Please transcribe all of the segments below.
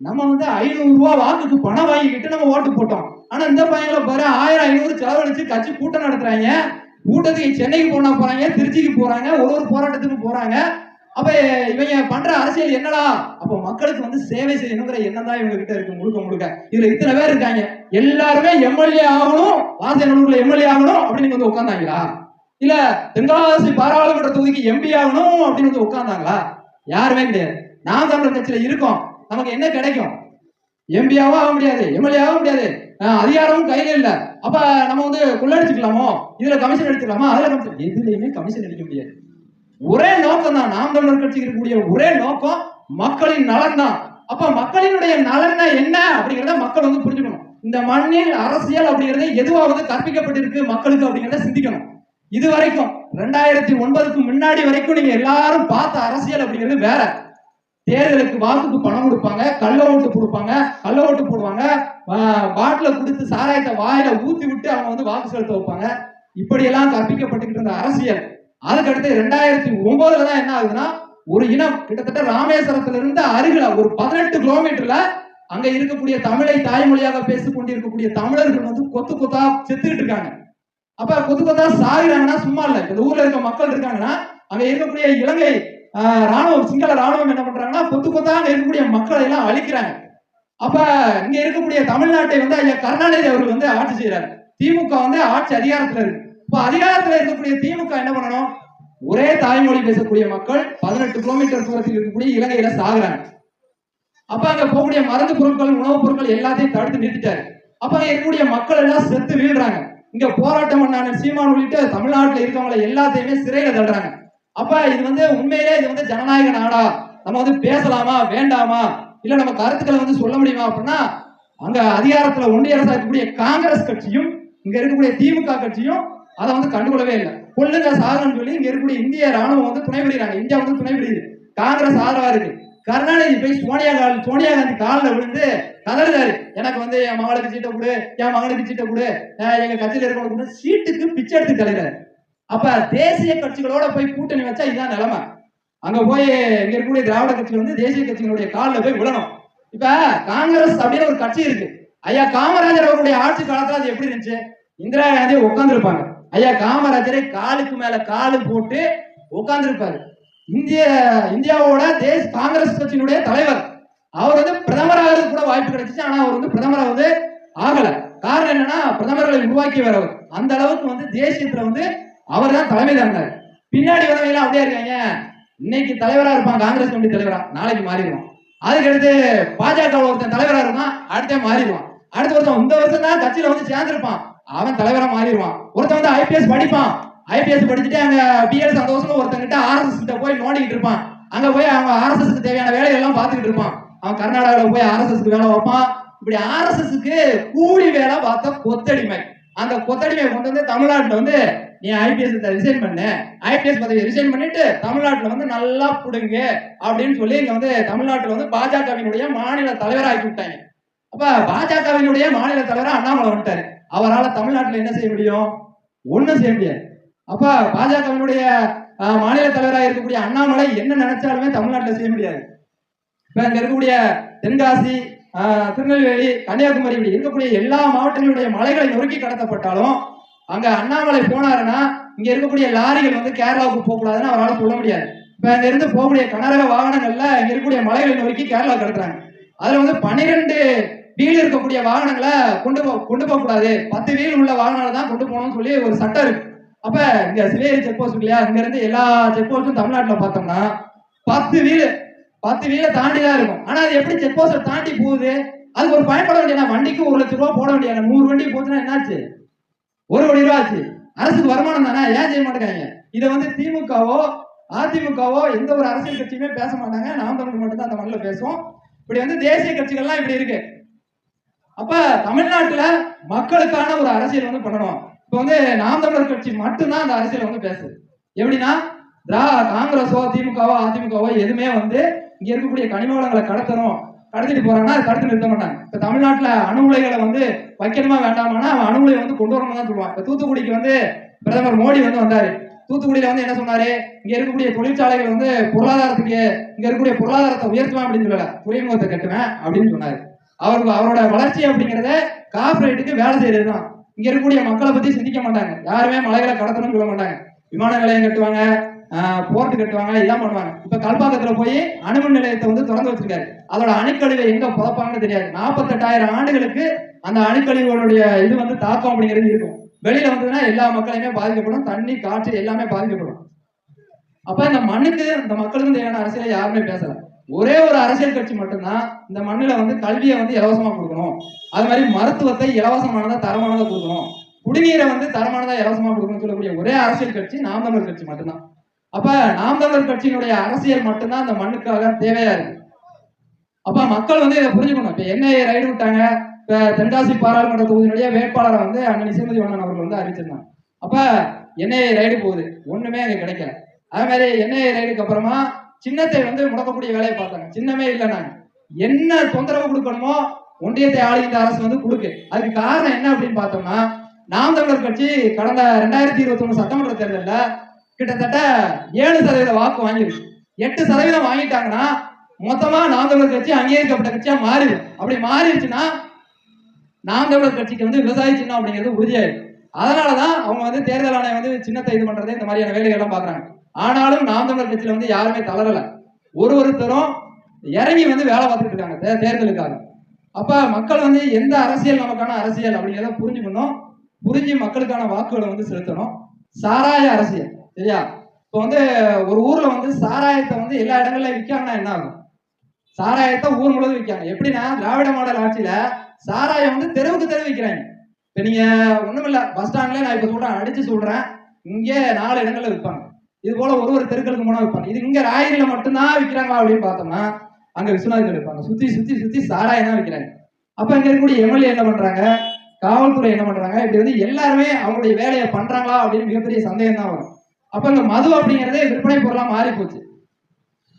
நம்ம வந்து ஐநூறு ரூபா வாக்குக்கு பணம் வாங்கிக்கிட்டு நம்ம ஓட்டு போட்டோம். ஆனா இந்த பையங்களை பாரு ஆயிரம் ஐநூறு செலவழிச்சு கட்சி கூட்டம் நடத்துறாங்க. கூட்டத்துக்கு சென்னைக்கு போனா போறாங்க திருச்சிக்கு போறாங்க ஒரு ஒரு போராட்டத்துக்கு போறாங்க. அப்ப இவங்க பண்ற அரசியல் என்னடா? அப்ப மக்களுக்கு வந்து சேவை செய்யணுங்கிற எண்ணம் தான் இவங்க கிட்ட இருக்கு முழுக்க முழுக்க. இதுல இத்தனை பேர் இருக்காங்க. எல்லாருமே எம்எல்ஏ ஆகணும் வாசனூர்ல எம்எல்ஏ ஆகணும் அப்படின்னு வந்து உட்கார்ந்தாங்களா? இல்ல தென்காசி பாராளுமன்ற தொகுதிக்கு எம்பி ஆகணும் அப்படின்னு வந்து உட்கார்ந்தாங்களா? யாருமே கிடையாது. நாம் தமிழர் கட்சியில இருக்கோம். நமக்கு என்ன கிடைக்கும்? எம்பியாவும் ஆக முடியாது எம்எல்ஏ ஆக முடியாது. அதிகாரமும் கையில இல்ல. அப்ப நம்ம வந்து கொள்ளடிச்சுக்கலாமோ? இதுல கமிஷன் எடுத்துக்கலாமா அதுல கமிஷன் எதுலையுமே கமிஷன் எடுக்க முடியாது. ஒரே நோக்கம் தான் நாம் தமிழர் கட்சிக்கு இருக்கக்கூடிய ஒரே நோக்கம் மக்களின் நலன் தான். அப்ப மக்களினுடைய நலன் என்ன அப்படிங்கறத மக்கள் வந்து புரிஞ்சுக்கணும். இந்த மண்ணில் அரசியல் அப்படிங்கறது எதுவாவது கற்பிக்கப்பட்டிருக்கு மக்களுக்கு அப்படிங்கறத சிந்திக்கணும். இது வரைக்கும் ரெண்டாயிரத்தி ஒன்பதுக்கு முன்னாடி வரைக்கும் நீங்க எல்லாரும் பார்த்த அரசியல் அப்படிங்கிறது வேற. தேர்தலுக்கு வாக்குக்கு பணம் கொடுப்பாங்க கள்ள ஓட்டு கொடுப்பாங்க கள்ள ஓட்டு போடுவாங்க. பாட்டில கொடுத்து சாராயத்தை வாயில ஊத்தி விட்டு அவங்க வந்து வாக்கு செலுத்த வைப்பாங்க. இப்படியெல்லாம் கற்பிக்கப்பட்டுக்கிட்டு இருந்த அரசியல். அதுக்கடுத்து ரெண்டாயிரத்தி ஒன்பதுல தான் என்ன ஆகுதுன்னா ஒரு இனம் கிட்டத்தட்ட ராமேஸ்வரத்துல இருந்து அருகில ஒரு பதினெட்டு கிலோமீட்டர்ல அங்க இருக்கக்கூடிய தமிழை தாய்மொழியாக பேசிக் கொண்டிருக்கக்கூடிய தமிழர்கள் வந்து கொத்து கொத்தா செத்துக்கிட்டு இருக்காங்க. அப்ப கொத்து கொத்தா சாகுறாங்கன்னா சும்மா இல்ல. இந்த ஊர்ல இருக்க மக்கள் இருக்காங்கன்னா அங்க இருக்கக்கூடிய இலங்கை ராணுவம் சிங்கள ராணுவம் என்ன பண்றாங்கன்னா கொத்து கொத்தாக இருக்கக்கூடிய மக்களை எல்லாம் அழிக்கிறாங்க. அப்ப இங்க இருக்கக்கூடிய தமிழ்நாட்டை வந்து ஐயா கருணாநிதி அவர்கள் வந்து ஆட்சி செய்யறாரு திமுக வந்து ஆட்சி அதிகாரத்துல இருக்கு. இப்ப அதிகாரத்துல இருக்கக்கூடிய திமுக என்ன பண்ணணும்? ஒரே தாய்மொழி பேசக்கூடிய மக்கள் பதினெட்டு கிலோமீட்டர் தூரத்தில் இருக்கக்கூடிய இலங்கையில சாகுறாங்க. அப்ப அங்க போகக்கூடிய மருந்து பொருட்கள் உணவுப் பொருட்கள் எல்லாத்தையும் தடுத்து நிறுத்திட்டாரு. அப்ப அங்க இருக்கக்கூடிய மக்கள் எல்லாம் செத்து வீழ்றாங்க. இங்க போராட்டம் பண்ணான சீமான் உள்ளிட்ட தமிழ்நாட்டுல இருக்கவங்களை எல்லாத்தையுமே சிறையில தள்ளுறாங்க. அப்ப இது வந்து உண்மையிலே இது வந்து ஜனநாயக நாடா? நம்ம வந்து பேசலாமா? வேண்டாமா? இல்ல நம்ம கருத்துக்களை வந்து சொல்ல முடியுமா அப்படின்னா அங்க அதிகாரத்துல ஒன்றிய அரசா இருக்கக்கூடிய காங்கிரஸ் கட்சியும் இங்க இருக்கக்கூடிய திமுக கட்சியும் அதை வந்து கண்டுகொள்ளவே இல்லை. கொள்ளுங்க சாகணும்னு சொல்லி இங்க இருக்கக்கூடிய இந்திய ராணுவம் வந்து துணை புரியுறாங்க இந்தியா வந்து துணை புரியுது. காங்கிரஸ் ஆதரவா இருக்கு. கருணாநிதி போய் சோனியா காந்தி சோனியா காந்தி காலில் விழுந்து கதறுதாரு எனக்கு வந்து என் மகளுக்கு சீட்டை கொடு என் மகனுக்கு சீட்டை கொடு எங்க கட்சியில இருக்கவங்க சீட்டுக்கு பிச்சை எடுத்து கலைறாரு அப்ப தேசிய கட்சிகளோட போய் கூட்டணி வச்சா இதுதான் நிலைமை. அங்க போய் இங்க இருக்கக்கூடிய திராவிட கட்சிகள் வந்து தேசிய கட்சிகளுடைய காலில் போய் விழணும். இப்ப காங்கிரஸ் அப்படின்னு ஒரு கட்சி இருக்கு. ஐயா காமராஜர் அவருடைய ஆட்சி காலத்துல அது எப்படி இருந்துச்சு? இந்திரா காந்தி உட்காந்துருப்பாங்க ஐயா காமராஜரை காலுக்கு மேல காலு போட்டு உட்காந்துருப்பாரு இந்திய இந்தியாவோட தேச காங்கிரஸ் கட்சியினுடைய தலைவர். அவர் வந்து பிரதமராக கூட வாய்ப்பு கிடைச்சிச்சு. ஆனா அவர் வந்து பிரதமராக வந்து ஆகல. காரணம் என்னன்னா பிரதமர்களை உருவாக்கி அவர். அந்த அளவுக்கு வந்து தேசியத்துல வந்து அவர் தான் தலைமை தாங்கினார். பின்னாடி வரவங்க எல்லாம் அப்படியே இருக்காங்க. இன்னைக்கு தலைவரா இருப்பான் காங்கிரஸ் கமிட்டி தலைவரா. நாளைக்கு மாறிடுவான். அதுக்கடுத்து பாஜக ஒருத்தன் தலைவரா இருப்பான் அடுத்தே மாறிடுவான். அடுத்த ஒருத்தன் இந்த வருஷம் தான் கட்சியில வந்து சேர்ந்திருப்பான். அவன் தலைவரா மாறிடுவான். ஒருத்தன் வந்து ஐபிஎஸ் படிப்பான். ஐபிஎஸ் படிச்சுட்டு அங்க பிஎல் சந்தோஷம் ஒருத்தங்கிட்ட ஆர்எஸ்எஸ் கிட்ட போய் நோண்டிக்கிட்டு இருப்பான். அங்க போய் அவங்க ஆர்எஸ்எஸ்க்கு தேவையான வேலையெல்லாம் பார்த்துக்கிட்டு இருப்பான். அவன் கர்நாடகாவில் போய் ஆர்எஸ்எஸ்க்கு வேலை வைப்பான். இப்படி ஆர்எஸ்எஸ்க்கு கூலி வேலை பார்த்த கொத்தடிமை. அந்த கொத்தடிமையை கொண்டு வந்து தமிழ்நாட்டுல வந்து நீ ஐபிஎஸ் ரிசைன் பண்ணு. ஐபிஎஸ் பதவியை ரிசைன் பண்ணிட்டு தமிழ்நாட்டில் வந்து நல்லா பிடுங்க அப்படின்னு சொல்லி இங்க வந்து தமிழ்நாட்டில் வந்து பாஜகவினுடைய மாநில தலைவராக ஆக்கி விட்டாங்க. அப்ப பாஜகவினுடைய மாநில தலைவராக அண்ணாமலை வந்துட்டாரு. அவரால் தமிழ்நாட்டில் என்ன செய்ய முடியும்? ஒன்றும் செய்ய முடியாது. அப்ப பாஜகவினுடைய மாநில தலைவராக இருக்கக்கூடிய அண்ணாமலை என்ன நினைச்சாலுமே தமிழ்நாட்டில் செய்ய முடியாது. இப்ப இங்க இருக்கக்கூடிய தென்காசி திருநெல்வேலி கன்னியாகுமரி இப்படி இருக்கக்கூடிய எல்லா மாவட்டங்களுடைய மலைகளை நொறுக்கி கடத்தப்பட்டாலும் அங்க அண்ணாமலை போனாருன்னா இங்க இருக்கக்கூடிய லாரிகள் வந்து கேரளாவுக்கு போகக்கூடாதுன்னு அவரால் சொல்ல முடியாது. இப்ப அங்க இருந்து போகக்கூடிய கனரக வாகனங்கள்ல இங்க இருக்கக்கூடிய மலைகளை நோக்கி கேரளா கடத்துறாங்க அதுல வந்து பன்னிரெண்டு வீல் இருக்கக்கூடிய வாகனங்களை கொண்டு போ கொண்டு போகக்கூடாது பத்து வீல் உள்ள வாகனங்களை தான் கொண்டு போகணும்னு சொல்லி ஒரு சட்டம் இருக்கு. அப்ப இங்க சிவேரி செக் போஸ்ட் இல்லையா இங்க இருந்து எல்லா செக் போஸ்டும் தமிழ்நாட்டுல பார்த்தோம்னா பத்து வீல் பத்து வீலை தாண்டி தான் இருக்கும். ஆனா அது எப்படி செக் போஸ்ட் தாண்டி போகுது? அதுக்கு ஒரு பயன்பட வேண்டிய வண்டிக்கு ஒரு லட்சம் ரூபா போட வேண்டிய நூறு வண்டி போச்சுன்னா என்னாச்சு? ஒரு கோடி ரூபா ஆச்சு. அரசுக்கு வருமானம் தானே? ஏன் செய்ய மாட்டேங்காங்க இதை வந்து திமுகவோ அதிமுகவோ எந்த ஒரு அரசியல் கட்சியுமே பேச மாட்டாங்க. நாம் தமிழ் மட்டும்தான் அந்த மண்ணில் பேசுவோம். இப்படி வந்து தேசிய கட்சிகள்லாம் இப்படி இருக்கு. அப்ப தமிழ்நாட்டுல மக்களுக்கான ஒரு அரசியல் வந்து பண்ணணும். இப்ப வந்து நாம் தமிழர் கட்சி மட்டும்தான் அந்த அரசியல் வந்து பேசுது. எப்படின்னா காங்கிரஸோ திமுகவோ அதிமுகவோ எதுவுமே வந்து இங்க இருக்கக்கூடிய கனிம வளங்களை கடத்தணும். கடத்திட்டு போறாங்கன்னா தடுத்து நிறுத்த மாட்டாங்க. இப்ப தமிழ்நாட்டுல அணு உலைகளை வந்து வைக்கணுமா வேண்டாமானா அவன் அணு உலையை வந்து கொண்டு வரணும் தான் சொல்லுவான். இப்ப தூத்துக்குடிக்கு வந்து பிரதமர் மோடி வந்து வந்தாரு. தூத்துக்குடியில வந்து என்ன சொன்னாரு? இங்க இருக்கக்கூடிய தொழிற்சாலைகள் வந்து பொருளாதாரத்துக்கு இங்க இருக்கக்கூடிய பொருளாதாரத்தை உயர்த்துவேன் அப்படின்னு சொல்லல. துறைமுகத்தை கட்டுவேன் அப்படின்னு சொன்னாரு. அவருக்கு அவரோட வளர்ச்சி அப்படிங்கறத கார்பரேட்டுக்கு வேலை செய்யறதுதான். இங்க இருக்கக்கூடிய மக்களை பத்தி சிந்திக்க மாட்டாங்க. யாருமே மலைகளை கடத்தணும்னு சொல்ல மாட்டாங்க. விமான நிலையம் கட்டுவாங்க. போர்ட் கட்டுவாங்க இதான் பண்ணுவாங்க. இப்ப கல்பாக்கத்துல போய் அணுமின் நிலையத்தை வந்து திறந்து வச்சிருக்காரு. அதோட அணுக்கழிவை எங்க புதப்பாங்கன்னு தெரியாது. நாற்பத்தெட்டாயிரம் ஆண்டுகளுக்கு அந்த அணுக்கழிவுகளுடைய இது வந்து தாக்கம் அப்படிங்கிறது இருக்கும். வெளியில வந்ததுன்னா எல்லா மக்களையுமே பாதிக்கப்படும். தண்ணி காற்று எல்லாமே பாதிக்கப்படும். அப்ப இந்த மண்ணுக்கு இந்த மக்களுக்கு தேவையான அரசியலை யாருமே பேசல. ஒரே ஒரு அரசியல் கட்சி மட்டும்தான் இந்த மண்ணில வந்து கல்வியை வந்து இலவசமா கொடுக்கணும். அது மாதிரி மருத்துவத்தை இலவசமானதா தரமானதா கொடுக்கணும். குடிநீரை வந்து தரமானதா இலவசமா கொடுக்கணும்னு சொல்லக்கூடிய ஒரே அரசியல் கட்சி நாம் தமிழர் கட்சி மட்டும்தான். அப்ப நாம் தமிழர் கட்சியினுடைய அரசியல் மட்டும்தான் அந்த மண்ணுக்காக தேவையா இருக்கு. அப்ப மக்கள் வந்து இதை புரிஞ்சுக்கணும். இப்ப என்ஐஏ ரைடு விட்டாங்க. இப்ப தென்காசி பாராளுமன்ற தொகுதியினுடைய வேட்பாளரை வந்து அண்ணன் இசைமதி வண்ணன் அவர்கள் வந்து அறிவிச்சிருந்தாங்க. அப்ப என்ஐஏ ரைடு போகுது. ஒண்ணுமே அங்க கிடைக்கல. அதே மாதிரி என்ஐஏ ரைடுக்கு அப்புறமா சின்னத்தை வந்து முடக்கக்கூடிய வேலையை பார்த்தாங்க. சின்னமே இல்லைனாங்க என்ன தொந்தரவு கொடுக்கணுமோ ஒன்றியத்தை ஆளுகின்ற அரசு வந்து கொடுக்கு. அதுக்கு காரணம் என்ன அப்படின்னு பார்த்தோம்னா நாம் தமிழர் கட்சி கடந்த ரெண்டாயிரத்தி இருபத்தி ஒண்ணு சட்டமன்ற தேர்தலில் கிட்டத்தட்ட ஏழு சதவீத வாக்கு வாங்கிருக்கு எட்டு சதவீதம் வாங்கிட்டாங்கன்னா மொத்தமா நாம் தமிழர் கட்சி அங்கீகரிக்கப்பட்ட கட்சியா மாறிடும். அப்படி மாறிடுச்சுன்னா நாம் தமிழர் கட்சிக்கு வந்து விவசாய சின்னம் அப்படிங்கிறது உறுதியாயிடும். அதனாலதான் அவங்க வந்து தேர்தல் ஆணையம் வந்து சின்னத்தை இது பண்றது இந்த மாதிரியான வேலைகள் எல்லாம் பாக்குறாங்க ஆனாலும் நாம் தமிழர் கட்சியில வந்து யாருமே தளரல. ஒரு ஒருத்தரும் இறங்கி வந்து வேலை பார்த்துட்டு இருக்காங்க தேர்தலுக்காக. அப்ப மக்கள் வந்து எந்த அரசியல் நமக்கான அரசியல் அப்படிங்கிறத புரிஞ்சுக்கணும். புரிஞ்சு மக்களுக்கான வாக்குகளை வந்து செலுத்தணும். சாராய அரசியல். சரியா? இப்போ வந்து ஒரு ஊர்ல வந்து சாராயத்தை வந்து எல்லா இடங்கள்ல விற்காங்கன்னா என்ன ஆகும் சாராயத்தை ஊர் முழுவதும் விற்காங்க எப்படின்னா திராவிட மாடல் ஆட்சியில சாராயம் வந்து தெருவுக்கு தெரு விற்கிறாங்க. இப்ப நீங்க ஒண்ணுமில்ல பஸ் ஸ்டாண்ட்ல நான் இப்ப சொல்றேன் அடிச்சு சொல்றேன். இங்கே நாலு இடங்கள்ல விற்பாங்க. இது போல ஒரு ஒரு தெருக்களுக்கு மூணா விற்பாங்க. இது இங்க ராயரில மட்டும்தான் விற்கிறாங்களா அப்படின்னு பார்த்தோம்னா அங்க விஸ்வநாதர்கள் இருப்பாங்க சுத்தி சுத்தி சுத்தி சாராயம் தான் விற்கிறாங்க. அப்ப இங்க இருக்கக்கூடிய எம்எல்ஏ என்ன பண்றாங்க? காவல்துறை என்ன பண்றாங்க? இப்படி வந்து எல்லாருமே அவங்களுடைய வேலையை பண்றாங்களா அப்படின்னு மிகப்பெரிய சந்தேகம் தான் வரும். அப்புறம் மது அப்படிங்கிறதே விற்பனை பொருளாக மாறி போச்சு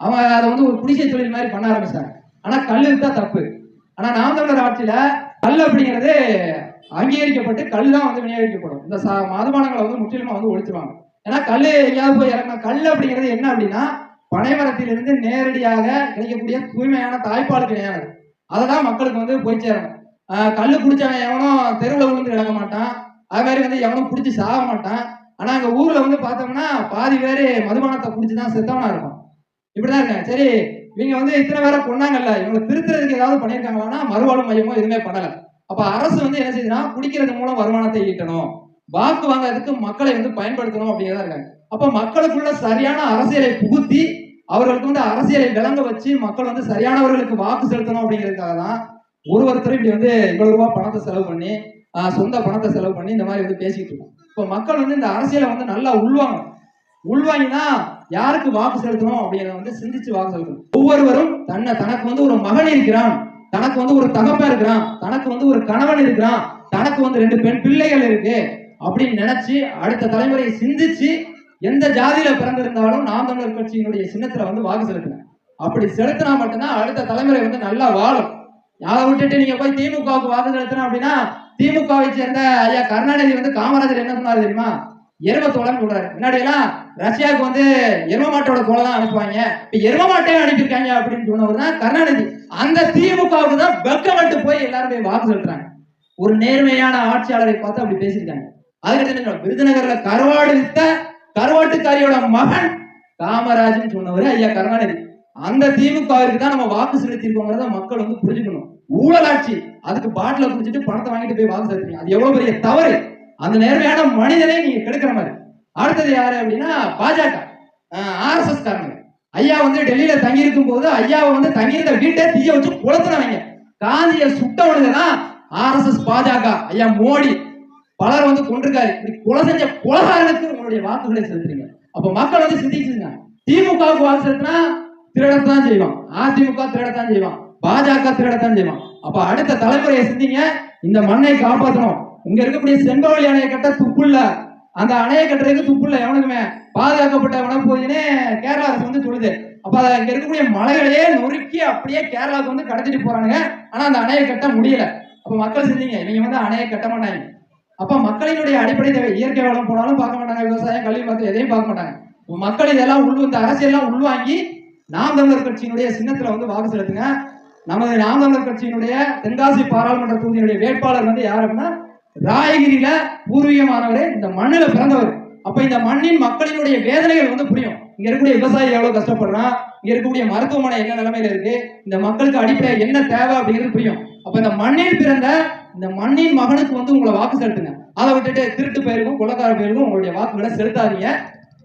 அவன் அதை வந்து ஒரு குடிசை தொழில் மாதிரி பண்ண ஆரம்பிச்சாங்க. ஆனால் கல் இருந்தால் தப்பு. ஆனால் நாம் தமிழர் ஆட்சியில் கல் அப்படிங்கிறது அங்கீகரிக்கப்பட்டு கல் தான் வந்து விநியோகிக்கப்படும். இந்த சா மதுபானங்களை வந்து முற்றிலுமா வந்து ஒழிச்சுவாங்க ஏன்னா கல் எங்கேயாவது போய் இறக்கணும் கல் அப்படிங்கிறது என்ன அப்படின்னா பனைமரத்திலிருந்து நேரடியாக கிடைக்கக்கூடிய தூய்மையான தாய்ப்பால் கிடையாது தான் மக்களுக்கு வந்து போய் சேரணும் கல் குடிச்சவன் எவனும் தெருவில் விழுந்து கிடக்க மாட்டான். அது மாதிரி வந்து எவனும் குடிச்சு சாக மாட்டான். ஆனா அங்க ஊர்ல வந்து பார்த்தோம்னா பாதி பேரு மதுபானத்தை குடிச்சுதான் செத்தவனா இருக்கும். இப்படிதான் இருக்காங்க சரி இவங்க வந்து இத்தனை பேரை கொண்டாங்கல்ல இவங்களை திருத்துறதுக்கு ஏதாவது பண்ணியிருக்காங்களான்னா மறுவாழ்வு மையமோ எதுவுமே பண்ணல. அப்ப அரசு வந்து என்ன செய்யுதுன்னா குடிக்கிறது மூலம் வருமானத்தை ஈட்டணும். வாக்கு வாங்குறதுக்கு மக்களை வந்து பயன்படுத்தணும் அப்படிங்கிறதா இருக்காங்க அப்ப மக்களுக்குள்ள சரியான அரசியலை புகுத்தி அவர்களுக்கு வந்து அரசியலை விளங்க வச்சு மக்கள் வந்து சரியானவர்களுக்கு வாக்கு செலுத்தணும் அப்படிங்கிறதுக்காக தான் ஒரு ஒருத்தரும் இப்படி வந்து இவ்வளவு ரூபாய் பணத்தை செலவு பண்ணி சொந்த பணத்தை செலவு பண்ணி இந்த மாதிரி வந்து பேசிக்கிட்டு இருக்கோம் இப்போ மக்கள் வந்து இந்த அரசியலை வந்து நல்லா உள்வாங்க. உள்வாங்கினா யாருக்கு வாக்கு செலுத்தணும் அப்படிங்கிறத வந்து சிந்திச்சு வாக்கு செலுத்தணும். ஒவ்வொருவரும் தன்னை தனக்கு வந்து ஒரு மகன் இருக்கிறான். தனக்கு வந்து ஒரு தகப்பன் இருக்கிறான். தனக்கு வந்து ஒரு கணவன் இருக்கிறான். தனக்கு வந்து ரெண்டு பெண் பிள்ளைகள் இருக்கு அப்படின்னு நினைச்சு அடுத்த தலைமுறையை சிந்திச்சு எந்த ஜாதியில பிறந்திருந்தாலும் நாம் தமிழர் கட்சியினுடைய சின்னத்துல வந்து வாக்கு செலுத்தணும் அப்படி செலுத்தினா மட்டும்தான் அடுத்த தலைமுறை வந்து நல்லா வாழும். யாரை விட்டுட்டு நீங்க போய் திமுகவுக்கு வாக்கு செலுத்தினா அப்படின்னா திமுகவை சேர்ந்த ஐயா கருணாநிதி வந்து காமராஜர் என்ன சொன்னாரு தெரியுமா? எரும தோலைன்னு சொல்றாரு. முன்னாடி எல்லாம் ரஷ்யாவுக்கு வந்து எரும மாட்டோட தோலை தான் அனுப்புவாங்க. இப்ப எரும மாட்டையும் அனுப்பியிருக்காங்க அப்படின்னு சொன்னவர் தான் கருணாநிதி. அந்த திமுகவுக்கு தான் வெக்கப்பட்டு போய் எல்லாரும் போய் வாக்கு சொல்றாங்க. ஒரு நேர்மையான ஆட்சியாளரை பார்த்து அப்படி பேசியிருக்காங்க. அதுக்கு விருதுநகர்ல கருவாடு வித்த கருவாட்டுக்காரியோட மகன் காமராஜன் சொன்னவர் ஐயா கருணாநிதி. அந்த திமுகவிற்கு தான் நம்ம வாக்கு செலுத்திருக்கோங்கிறத மக்கள் வந்து புரிஞ்சுக்கணும். ஊழலாட்சி அதுக்கு பாட்டில குடிச்சிட்டு பணத்தை வாங்கிட்டு போய் வாக்கு செலுத்துறீங்க. அது எவ்வளவு பெரிய தவறு? அந்த நேர்மையான மனிதனே நீங்க கெடுக்கிற மாதிரி. அடுத்தது யாரு அப்படின்னா பாஜக. ஆர்எஸ்எஸ் காரணங்க ஐயா வந்து டெல்லியில தங்கி இருக்கும் போது ஐயாவை வந்து தங்கியிருந்த வீட்டை தீய வச்சு கொளுத்துனவங்க. காந்திய சுட்டவனுங்க தான் ஆர்எஸ்எஸ் பாஜக ஐயா மோடி பலர் வந்து கொண்டிருக்காரு இப்படி கொலை செஞ்ச கொலகாரனுக்கு உங்களுடைய வாக்குகளை செலுத்துறீங்க. அப்ப மக்கள் வந்து சிந்திச்சுங்க திமுகவுக்கு வாக்கு செலுத்தினா திருடத்தான் செய்வான். அதிமுக திருடத்தான் செய்வான். பாஜக திருடத்தான் செய்வான். அப்ப அடுத்த தலைமுறையை சிந்திங்க. இந்த மண்ணை காப்பாற்றணும் இங்க இருக்கக்கூடிய செங்கோழி அணையை கட்ட துப்புள்ள அந்த அணையை கட்டுறதுக்கு துப்புள்ள எவனுக்குமே? பாதுகாக்கப்பட்ட வனப்பகுதினே கேரளா அரசு வந்து சொல்லுது அப்ப அதை இங்க இருக்கக்கூடிய மலைகளையே நொறுக்கி அப்படியே கேரளாவுக்கு வந்து கடத்திட்டு போறானுங்க. ஆனா அந்த அணையை கட்ட முடியல. அப்ப மக்கள் செஞ்சீங்க இவங்க வந்து அணையை கட்ட மாட்டாங்க. அப்ப மக்களினுடைய அடிப்படை தேவை. இயற்கை வளம் போனாலும் பார்க்க மாட்டாங்க. விவசாயம் கல்வி மருத்துவம் எதையும் பார்க்க மாட்டாங்க. மக்கள் இதெல்லாம் உள் இந்த அரசியல்லாம் உள்வாங்கி நாம் தமிழர் கட்சியினுடைய சின்னத்துல வந்து வாக்கு செலுத்துங்க. நமது நாம் தமிழர் கட்சியினுடைய தென்காசி பாராளுமன்ற தொகுதியினுடைய வேட்பாளர் வந்து யார் அப்படின்னா ராயகிரியில பூர்வீகமானவரே இந்த மண்ணில பிறந்தவர். அப்ப இந்த மண்ணின் மக்களினுடைய வேதனைகள் வந்து புரியும். இங்க இருக்கக்கூடிய விவசாயி எவ்வளவு கஷ்டப்படுறான் இங்க இருக்கக்கூடிய மருத்துவமனை என்ன நிலைமையில இருக்கு இந்த மக்களுக்கு அடிப்படை என்ன தேவை அப்படிங்கிறது புரியும். அப்ப இந்த மண்ணில் பிறந்த இந்த மண்ணின் மகனுக்கு வந்து உங்களை வாக்கு செலுத்துங்க. அதை விட்டுட்டு திருட்டு பயிருக்கும் குலக்கார பயிருக்கும் உங்களுடைய வாக்குகளை செலுத்தாதீங்க.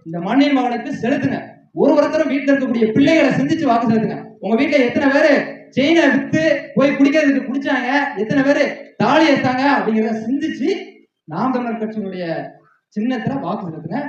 இந்த மண்ணின் மகனுக்கு செலுத்துங்க. ஒரு ஒருத்தரும் வீட்டில் இருக்கக்கூடிய பிள்ளைகளை சிந்திச்சு வாக்கு செலுத்துங்க. உங்க வீட்டுல எத்தனை பேரு செயினை வித்து போய் குடிக்கிறதுக்கு குடிச்சாங்க? எத்தனை பேரு தாலி எடுத்தாங்க? அப்படிங்கிறத சிந்திச்சு நாம் தமிழர் கட்சியினுடைய சின்னத்துல வாக்கு செலுத்துங்க.